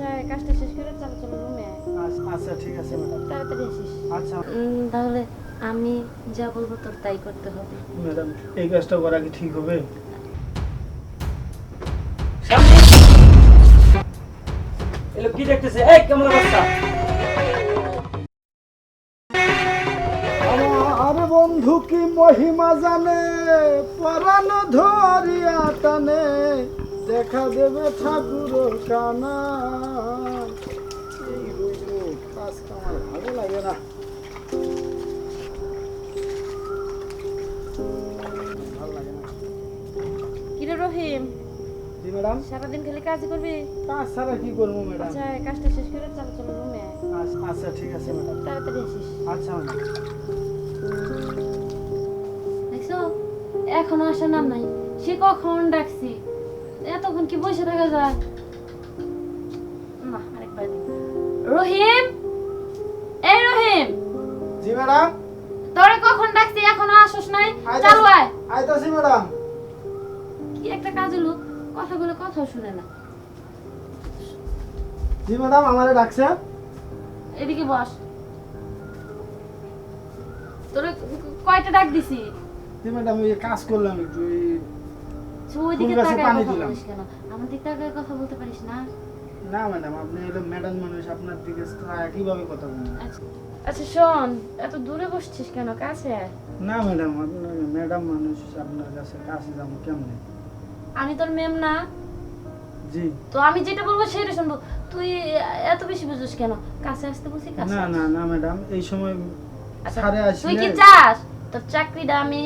আচ্ছা কাজটা শেষ করে চলো চলো রুমে আচ্ছা, আচ্ছা ঠিক আছে ম্যাডাম। তাড়াতাড়ি আসিস। আচ্ছা। তাহলে আমি যা বলব তোর তাই করতে হবে। ম্যাডাম এই কাজটা করা কি ঠিক হবে? এলো কি দেখতেছে? এই কেমন অবস্থা? আরে বন্ধু কি মহিমা জানে? পরাণ ধরিয়া টানে। দেখা দেবে ঠাকুর কানা। এই হইল কাজটা আমার ভালো লাগে না। ভালো লাগে না। কিরে রহিম? জি ম্যাডাম। সারাদিন খালি কাজ করবি? কাজ ছাড়া কি করব ম্যাডাম? আচ্ছা কাজটা শেষ করে চলো চলো রুমে। আচ্ছা, আচ্ছা ঠিক আছে ম্যাডাম। তাড়াতাড়ি আসিস। আচ্ছা ম্যাডাম। দেখছ? এখনও আসার নাম নাই। সে কখন ডাকছি? এতক্ষণ কি বসে থাকা যায়? না আরেকবার রহিম? এই রহিম! জি ম্যাডাম? তোরে কখন ডাকছি এখনও আসোস নাই। চালু আয়। আইতাছি ম্যাডাম। কি একটা কাজ হলো কথা বলে কথাও শুনে না। জি ম্যাডাম আমারে ডাকছে। এদিকে বস। তোরে কয়টা ডাক দিছি? জি ম্যাডাম কাজ করলাম একটু ওইদিকে তাকায় পানি দিলাম। আমার দিকে তাকায় কথা বলতে পারিস না? না ম্যাডাম আপনি হলো ম্যাডাম মানুষ আপনার দিকে কীভাবে কথা বলবেন আচ্ছা আচ্ছা শোন এত দূরে বসছিস কেন? কাছে? না ম্যাডাম আপনার ম্যাডাম মানুষ আপনার কাছে কাছে যাব কেমনে? আমি তোর মেম না? জি। তো আমি যেটা বলব সেটা শুনব। তুই এত বেশি বুঝিস কেন? কাছে আসতে বলছি কাছে না না না ম্যাডাম এই সময় আচ্ছা, তুই কি চাস? তোর চাকরিটা আমি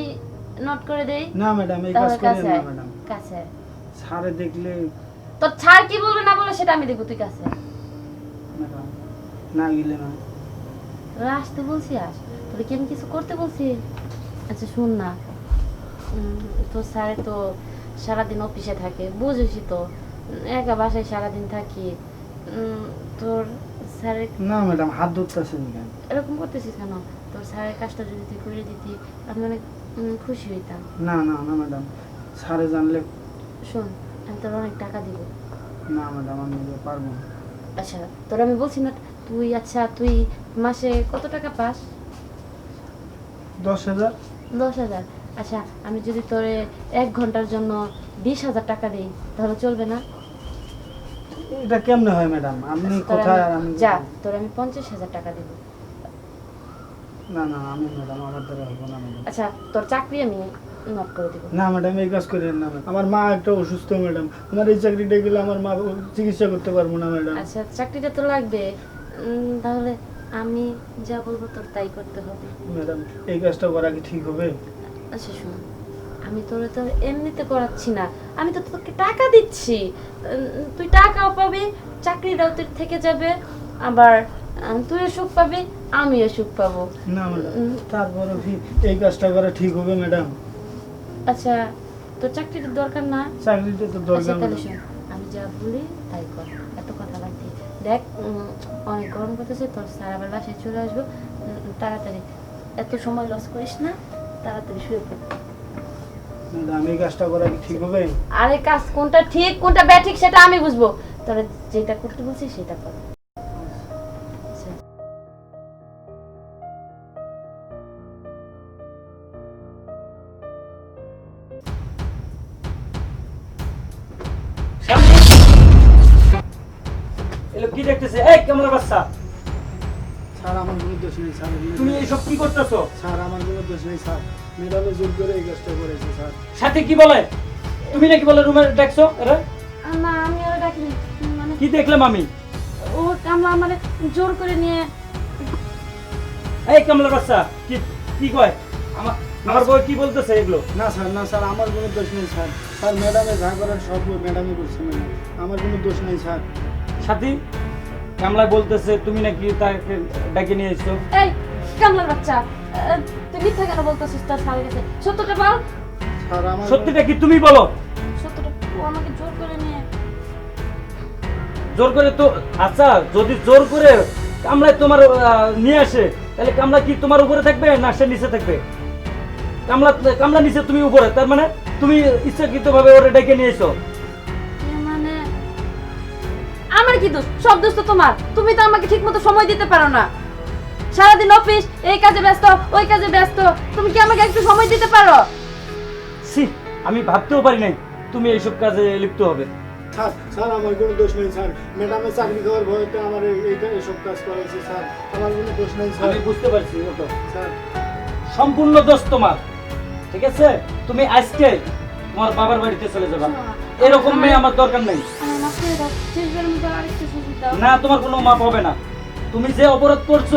নোট করে দেই। না ম্যাডাম এই কাজ কাছে না ম্যাডাম। কাছে দেখলে তোর ছাড় কি বলবে না বলে সেটা আমি দেখব তুই কাছে না গেলে না। তোরা আসতে বলছি আস তোরে কি আমি কিছু করতে বলছি? আচ্ছা শুন না। তোর স্যারে তো সারাদিন অফিসে থাকে বুঝিসই তো। একা বাসায় সারাদিন থাকি। তোর স্যারের না ম্যাডাম হাত ধরতেছেন কেন? এরকম করতেছিস কেন? তোর স্যারের কাজটা যদি তুই করে দিতি আমি অনেক খুশি হইতাম। না না না ম্যাডাম। ছাড়ে জানলে শোন আমি তোর অনেক টাকা দিব। না ম্যাডাম আমি পারব না। আচ্ছা তোর আমি বলছি না তুই আচ্ছা তুই মাসে কত টাকা পাস? দশ হাজার। দশ হাজার। আচ্ছা আমি যদি তোরে এক ঘণ্টার জন্য বিশ হাজার টাকা দিই তাহলে চলবে না? এটা কেমনে হয় ম্যাডাম? আপনি আচ্ছা, কোথায় আমি- আমি যা তোর আমি পঞ্চাশ হাজার টাকা দিব। না না আমি ম্যাডাম আমার দ্বারা হব না আচ্ছা তোর চাকরি আমি নোট করে দিব না ম্যাডাম এই কাজ করেন না আমার মা একটা অসুস্থ ম্যাডাম আমার এই চাকরিটা গেলে আমার মা চিকিৎসা করতে পারব না ম্যাডাম আচ্ছা চাকরিটা তো লাগবে। তাহলে আমি যা বলব তোর তাই করতে হবে। ম্যাডাম এই কাজটা করা কি ঠিক হবে? আচ্ছা শোন আমি তোরে তো এমনিতে করাচ্ছি না। আমি তো তোকে টাকা দিচ্ছি। তুই টাকাও পাবি চাকরিটাও তোর থেকে যাবে। আবার তুইও সুখ পাবি আমিও সুখ পাবো। না ম্যাডাম তারপরে কি এই কাজটা করা ঠিক হবে ম্যাডাম আচ্ছা তোর চাকরির দরকার না? চাকরিটা তো আচ্ছা দরকার ম্যাডাম। শোন আমি যা বলি তাই কর এত কথা বাদ দেখ অনেক গরম করতেছে তোর স্যার আবার বাসায় চলে আসব। তাড়াতাড়ি। এত সময় লস করিস না তাড়াতাড়ি শুয়ে পড়। এই কাজটা করা কি ঠিক হবে? আরে কাজ কোনটা ঠিক কোনটা ব্যাঠিক সেটা আমি বুঝব। তোরা যেটা করতে বলছিস সেটা কর। কি দেখতেছে? এই কেমন অবস্থা স্যার আমার কোনো দোষ নেই স্যার তুমি এইসব কি করতেছো? স্যার আমার কোনো দোষ নেই স্যার। ম্যাডামে জোর করে এই কাজটা করেছে স্যার। সাথে কি বলে? তুমি নাকি বলে রুমে দেখছ এরা? না আমি আর ডাকিনি। মানে কি দেখলাম আমি? ও কামলা মানে জোর করে নিয়ে এই কামলার বাচ্চা কি কি কয়? আমার আমার বই কি বলতেছে এগুলো? না স্যার না স্যার আমার কোনো দোষ নেই স্যার। স্যার ম্যাডামে যা করার সব ম্যাডামই করছে আমার কোনো দোষ নেই স্যার। সাথী কামলা বলতেছে তুমি নাকি তাকে ডেকে নিয়ে এসছো? এই কামলার বাচ্চা তুই মিথ্যা কেন বলতেছিস তার স্যারের কাছে? সত্যটা বল। স্যার আমার সত্যিটা কি তুমি বলো? সত্যটা ও আমাকে জোর করে নিয়ে জোর করে তো আচ্ছা যদি জোর করে কামলায় তোমার নিয়ে আসে তাহলে কামলা কি তোমার উপরে থাকবে না সে নিচে থাকবে? কামলা কামলা নিচে তুমি উপরে তার মানে তুমি ইচ্ছাকৃত ভাবে ওরে ডেকে নিয়ে এসো। আমার কি দোষ সব দোষ তো তোমার। তুমি তো আমাকে ঠিকমতো সময় দিতে পারো না। সারাদিন অফিস এই কাজে ব্যস্ত ওই কাজে ব্যস্ত। তুমি কি আমাকে একটু সময় দিতে পারো? সি আমি ভাবতেও পারি নাই তুমি এইসব কাজে লিপ্ত হবে। স্যার স্যার আমার কোনো দোষ নেই স্যার। ম্যাডামের চাকরি খাওয়ার ভয়তে আমার এইটা এসব কাজ স্যার। আমার কোনো দোষ নেই স্যার। আমি বুঝতে পারছি ওটা স্যার। সম্পূর্ণ দোষ তোমার। ঠিক আছে? তুমি আজকে তোমার বাবার বাড়িতে চলে যাবা। এরকম মেয়ে আমার দরকার নেই। মতো আরেকটু সুযোগ দাও। না তোমার কোনো মাপ হবে না। তুমি যে অপরাধ করছ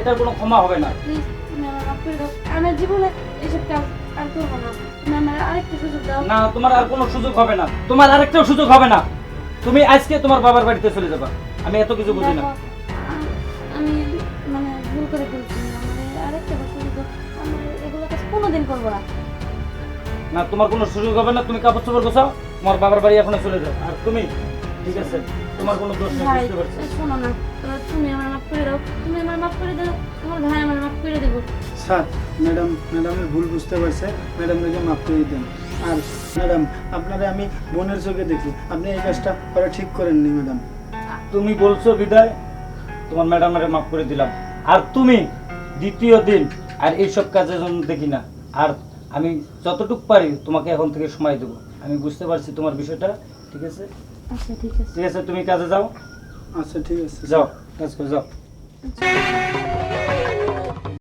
এটার কোনো ক্ষমা হবে না। প্লিজ তুমি আমার মাফ করে দাও। আমার জীবনে এসব কাজ আর করব না। তুমি আমার আরেকটু সুযোগ দাও। না তোমার আর কোনো সুযোগ হবে না। তোমার আরেকটাও সুযোগ হবে না। তুমি আজকে তোমার বাবার বাড়িতে চলে যাবা। আমি এত কিছু বুঝি না। আমি মানে ভুল করে ফেলছি মানে আরেকটা সুযোগ দাও আমি এগুলো কাজ কোনোদিন করব না। না তোমার কোনো সুযোগ হবে না। তুমি কাপড় চোপড় গোছাও। তোমার বাবার বাড়ি এখনও চলে যাও। আর তুমি? ঠিক আছে? তোমার কোনো দোষ নেই ভাই বুঝতে পারছি। শোনো না তো তুমি আমার মাফ করে দাও তুমি আমার মাফ করে দাও তোমার ভাই আমার মাফ করে দেবো। স্যার ম্যাডাম ম্যাডামের ভুল বুঝতে পারছে ম্যাডামকে মাফ করে দেন। আর ম্যাডাম আপনারা আমি বোনের চোখে দেখি আপনি এই কাজটা করা ঠিক করেননি ম্যাডাম। তুমি বলছো বিদায় তোমার ম্যাডামের মাফ করে দিলাম। আর তুমি দ্বিতীয় দিন আর এইসব কাজের জন্য দেখি না। আর আমি যতটুকু পারি তোমাকে এখন থেকে সময় দেবো। আমি বুঝতে পারছি তোমার বিষয়টা ঠিক আছে? আচ্ছা ঠিক আছে। ঠিক আছে তুমি কাজে যাও। আচ্ছা ঠিক আছে। যাও কাজ করে যাও। আচ্ছা।